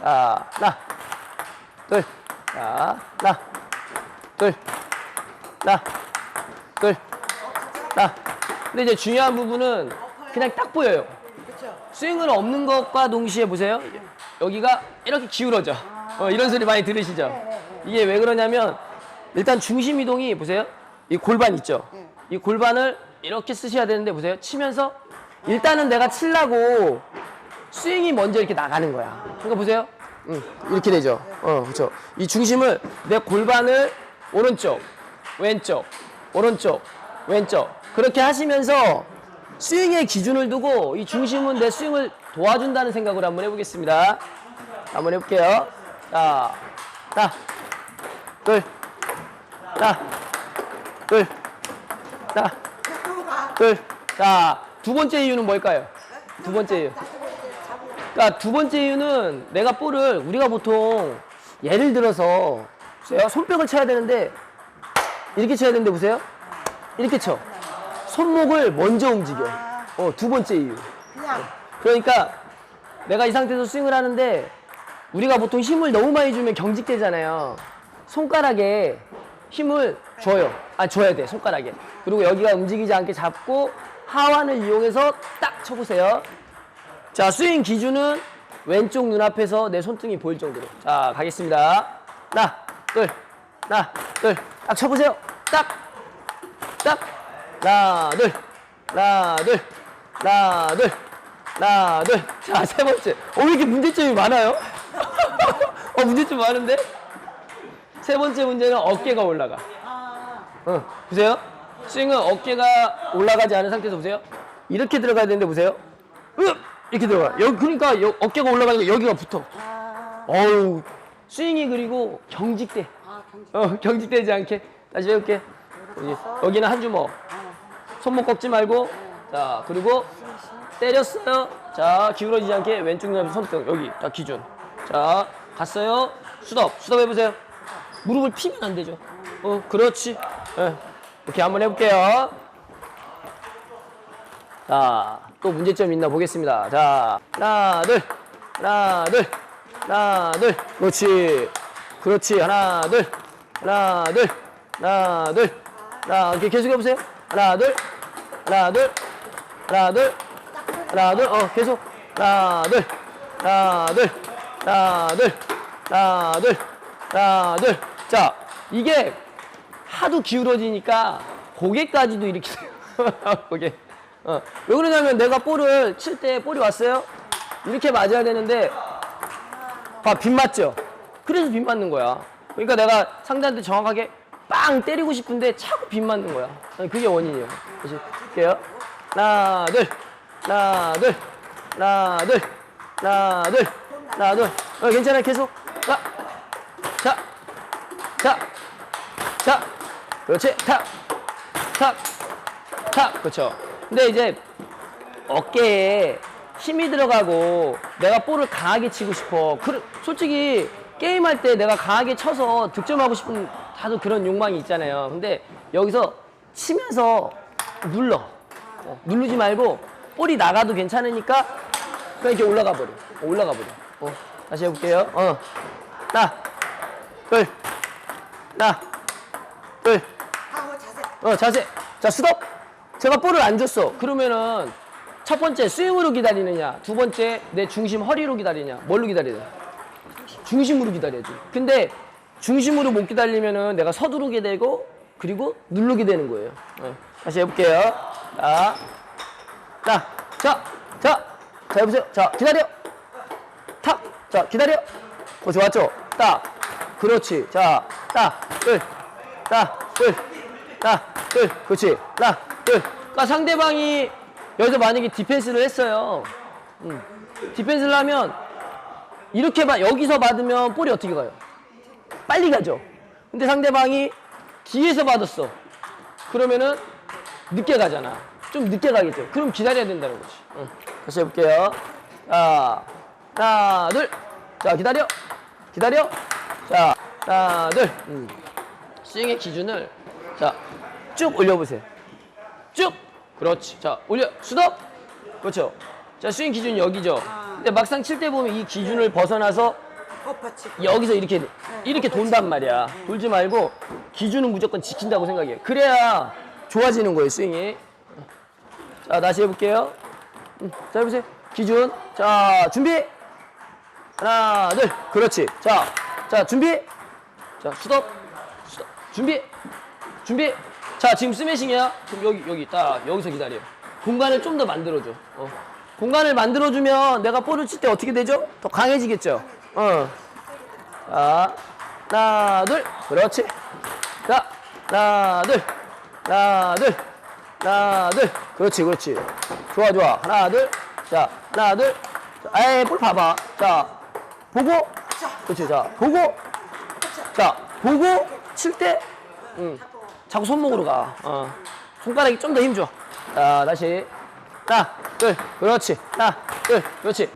자, 하나, 둘, 자, 하나, 둘, 하나, 둘, 하나. 근데 이제 중요한 부분은 그냥 딱 보여요. 스윙은 없는 것과 동시에 보세요. 여기가 이렇게 기울어져. 어, 이런 소리 많이 들으시죠? 이게 왜 그러냐면 일단 중심 이동이 보세요. 이 골반 있죠? 이 골반을 이렇게 쓰셔야 되는데 보세요. 치면서 일단은 내가 치려고 스윙이 먼저 이렇게 나가는 거야. 그러니까 보세요. 응, 이렇게 되죠. 어, 그렇죠. 이 중심을 내 골반을 오른쪽, 왼쪽, 오른쪽, 왼쪽 그렇게 하시면서 스윙의 기준을 두고 이 중심은 내 스윙을 도와준다는 생각으로 한번 해보겠습니다. 한번 해볼게요. 자, 하나, 둘, 하나, 둘, 하나, 둘. 자, 두 번째 이유는 뭘까요? 두 번째 이유. 그러니까 두 번째 이유는 내가 볼을 우리가 보통 예를 들어서 보세요. 손뼉을 쳐야 되는데 이렇게 쳐야 되는데 보세요. 이렇게 쳐. 손목을 먼저 움직여. 어, 두 번째 이유. 그러니까 내가 이 상태에서 스윙을 하는데 우리가 보통 힘을 너무 많이 주면 경직되잖아요. 손가락에 힘을 줘요. 아, 줘야 돼, 손가락에. 그리고 여기가 움직이지 않게 잡고 하완을 이용해서 딱 쳐보세요. 자, 스윙 기준은 왼쪽 눈앞에서 내 손등이 보일 정도로. 자, 가겠습니다. 하나, 둘, 하나, 둘. 딱 쳐보세요. 딱, 딱. 하나, 둘, 하나, 둘, 하나, 둘, 하나, 둘. 자, 세 번째. 어, 왜 이렇게 문제점이 많아요? 어, 문제점 많은데? 세 번째 문제는 어깨가 올라가. 어, 보세요. 스윙은 어깨가 올라가지 않은 상태에서 보세요. 이렇게 들어가야 되는데 보세요. 으! 이렇게 들어가. 여기 그러니까 여- 어깨가 올라가니까 여기가 붙어. 어우, 스윙이 그리고 경직돼. 아 경직 어, 경직되지 않게. 다시 해볼게. 여기, 여기는 한 주먹. 손목 꺾지 말고. 자, 그리고 때렸어요. 자, 기울어지지 않게 왼쪽 눈앞 손등. 여기 딱 기준. 자, 갔어요. 수덥. 수덥 해보세요. 무릎을 피면 안 되죠. 어, 그렇지. 예. 이렇게 한번 해볼게요. 자, 또 문제점 있나 보겠습니다. 자, 하나, 둘, 하나, 둘, 하나, 둘. 그렇지. 그렇지. 하나, 둘, 하나, 둘, 하나, 둘. 하나, 이렇게 계속 해보세요. 하나, 둘, 하나, 둘, 하나, 둘, 하나, 둘. 어, 계속. 하나, 둘, 하나, 둘, 하나, 둘, 하나, 둘, 하나, 둘. 자, 이게 하도 기울어지니까 고개까지도 이렇게. 고개. 어. 왜 그러냐면 내가 볼을 칠 때 볼이 왔어요. 이렇게 맞아야 되는데 봐, 빗 맞죠? 그래서 빗 맞는 거야. 그러니까 내가 상대한테 정확하게 빵 때리고 싶은데 자꾸 빗 맞는 거야. 그게 원인이에요. 다시 할게요. 하나, 둘, 하나, 둘, 하나, 둘, 하나, 둘, 하나, 둘. 어, 괜찮아요. 계속. 자, 자, 자, 자. 그렇지. 탁, 탁, 탁. 그렇죠. 근데 이제 어깨에 힘이 들어가고 내가 볼을 강하게 치고 싶어. 그, 솔직히 게임할 때 내가 강하게 쳐서 득점하고 싶은 다들 그런 욕망이 있잖아요. 근데 여기서 치면서 눌러. 어, 누르지 말고 볼이 나가도 괜찮으니까 그냥 이렇게 올라가 버려. 어, 올라가 버려. 어, 다시 해볼게요. 어. 하나, 둘, 하나, 어, 자세. 자, 스톱. 제가 볼을 안 줬어. 그러면은 첫 번째 스윙으로 기다리느냐, 두 번째 내 중심 허리로 기다리냐, 뭘로 기다리냐? 중심으로 기다려야지. 근데 중심으로 못 기다리면은 내가 서두르게 되고 그리고 누르게 되는 거예요. 어, 다시 해볼게요. 자, 자, 자, 자, 자 해보세요. 자, 기다려. 탁. 자, 기다려. 어, 좋았죠? 딱. 그렇지. 자, 딱. 둘. 딱. 둘. 딱. 둘. 그렇지. 딱. 둘. 그러니까 상대방이 여기서 만약에 디펜스를 했어요. 음. 디펜스를 하면 이렇게 봐 여기서 받으면 볼이 어떻게 가요? 빨리 가죠. 근데 상대방이 뒤에서 받았어. 그러면은 늦게 가잖아. 좀 늦게 가겠죠. 그럼 기다려야 된다는 거지. 응. 다시 해볼게요. 자, 하나, 둘. 자, 기다려. 기다려. 자, 하나, 둘. 음. 스윙의 기준을 자, 쭉 올려보세요. 쭉. 그렇지. 자, 올려. 수덕. 그렇죠. 자, 스윙 기준 여기죠. 근데 막상 칠 때 보면 이 기준을 벗어나서. 여기서 이렇게 이렇게 돈단 말이야. 돌지 말고 기준은 무조건 지킨다고 생각해. 그래야 좋아지는 거예요, 스윙이. 자, 다시 해볼게요. 음, 자, 해보세요. 기준. 자, 준비. 하나, 둘. 그렇지. 자, 자, 준비. 자, 수덕. 수덕. 준비. 준비. 자, 지금 스매싱이야. 그럼 여기, 여기 딱, 여기서 기다려. 공간을 좀 더 만들어줘. 어. 공간을 만들어주면 내가 볼을 칠 때 어떻게 되죠? 더 강해지겠죠? 어. 자, 하나, 둘. 그렇지. 자, 하나, 둘. 하나, 둘. 하나, 둘. 그렇지, 그렇지. 좋아, 좋아. 하나, 둘. 자, 하나, 둘. 자, 에이, 볼 봐봐. 자, 보고. 그렇지, 자, 보고. 자, 보고 칠 때, 응. 자꾸 손목으로 가. 어. 손가락이 좀 더 힘줘. 자, 다시. 하나, 둘. 그렇지. 하나, 둘. 그렇지.